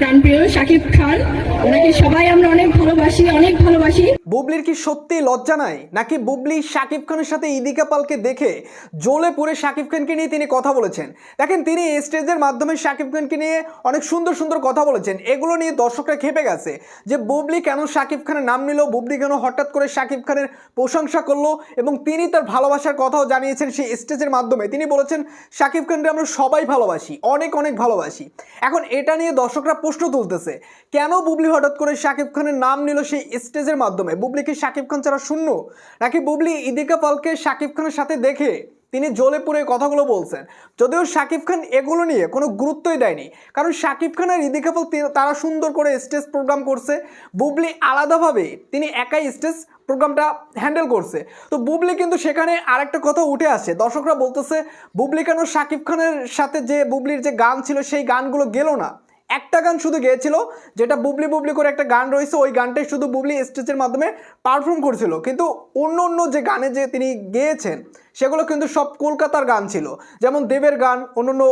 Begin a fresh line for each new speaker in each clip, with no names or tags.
প্রাণপ্রিয় শাকিব খান। ওনাকে সবাই আমরা অনেক ভালোবাসি, অনেক ভালোবাসি।
বুবলির কি সত্যি লজ্জা নাই? নাকি বুবলি শাকিব খানের সাথে ইদিকা পালকে দেখে পড়ে শাকিব খানকে নিয়ে তিনি কথা বলেছেন? দেখেন, তিনি স্টেজের মাধ্যমে শাকিব খানকে নিয়ে অনেক সুন্দর সুন্দর কথা বলেছেন। এগুলো নিয়ে দর্শকরা খেপে গেছে যে বুবলি কেন শাকিব খানের নাম নিল, বুবলি কেন হঠাৎ করে শাকিব খানের প্রশংসা করল এবং তিনি তার ভালোবাসার কথাও জানিয়েছেন সেই স্টেজের মাধ্যমে। তিনি বলেছেন শাকিব খানকে আমরা সবাই ভালোবাসি, অনেক অনেক ভালোবাসি। এখন এটা নিয়ে দর্শকরা প্রশ্ন তুলতেছে, কেন বুবলি হঠাৎ করে শাকিব খানের নাম নিল সেই স্টেজের মাধ্যমে। বুবলি কি শাকিব খান ছাড়া শূন্য? নাকি বুবলি ইদিকা পালকে শাকিব খানের সাথে দেখে তিনি জ্বলে পুড়ে কথাগুলো বলছেন? যদিও শাকিব খান এগুলো নিয়ে কোনো গুরুত্বই দেয়নি, কারণ শাকিব খান আর ইদিকা পাল তারা সুন্দর করে স্টেজ প্রোগ্রাম করছে। বুবলি আলাদাভাবে তিনি একাই স্টেজ প্রোগ্রামটা হ্যান্ডেল করছে। তো বুবলি কিন্তু সেখানে আরেকটা কথা উঠে আসে। দর্শকরা বলতেছে, বুবলি কেন শাকিব খানের সাথে যে বুবলির যে গান ছিল, সেই গানগুলো গেল না? একটা গান শুধু গেয়েছিল, যেটা বুবলি বুবলি করে একটা গান রয়েছে, ওই গানটাই শুধু বুবলি স্টেজের মাধ্যমে পারফর্ম করছিল। কিন্তু অন্য অন্য যে গানে যে তিনি গেয়েছেন সেগুলো কিন্তু সব কলকাতার গান ছিল। যেমন দেবের গান অন্য অন্য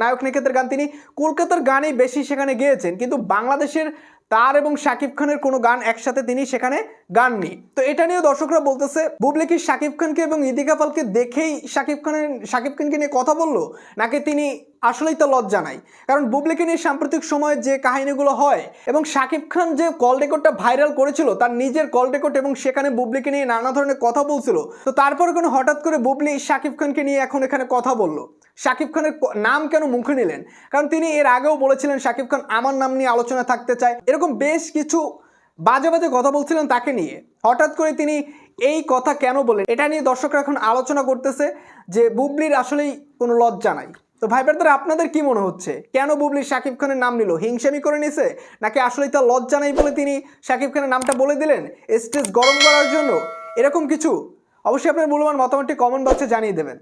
নায়ক নিকেতের গান, তিনি কলকাতার গানেই বেশি সেখানে গেয়েছেন। কিন্তু বাংলাদেশের তার এবং শাকিব খানের কোনো গান একসাথে তিনি সেখানে গাননি। তো এটা নিয়ে দর্শকরা বলতেছে বুবলি কি শাকিব খানকে এবং ইদিকা পালকে দেখেই শাকিব খানের, শাকিব খানকে নিয়ে কথা বলল, নাকি তিনি আসলেই তো লজ্জা নাই? কারণ বুবলিকে নিয়ে সাম্প্রতিক সময়ে যে কাহিনীগুলো হয় এবং শাকিব খান যে কল রেকর্ডটা ভাইরাল করেছিল, তার নিজের কল রেকর্ড এবং সেখানে বুবলিকে নিয়ে নানা ধরনের কথা বলছিল, তো তারপরে কোনো হঠাৎ করে বুবলি শাকিব খানকে নিয়ে এখন এখানে কথা বলল। শাকিব খানের নাম কেন মুখে নিলেন? কারণ তিনি এর আগেও বলেছিলেন শাকিব খান আমার নাম নিয়ে আলোচনা থাকতে চায়। এরকম বেশ কিছু বাজে বাজে কথা বলছিলেন তাকে নিয়ে। হঠাৎ করে তিনি এই কথা কেন বলেন এটা নিয়ে দর্শকরা এখন আলোচনা করতেছে যে বুবলির আসলেই কোনো লজ্জা নাই। তো ভাই ব্রাদার, আপনাদের কি মনে হচ্ছে? কেন বুবলি শাকিব খানের নাম নিল? হিংসামি করে নিছে? নাকি আসলেই তার লজ্জা নাই বলে তিনি শাকিব খানের নামটা বলে দিলেন? স্টেজ গরম করার জন্য? এরকম কিছু? অবশ্যই আপনার মূল্যবান মতামতটি কমেন্ট বক্সে জানিয়ে দেবেন।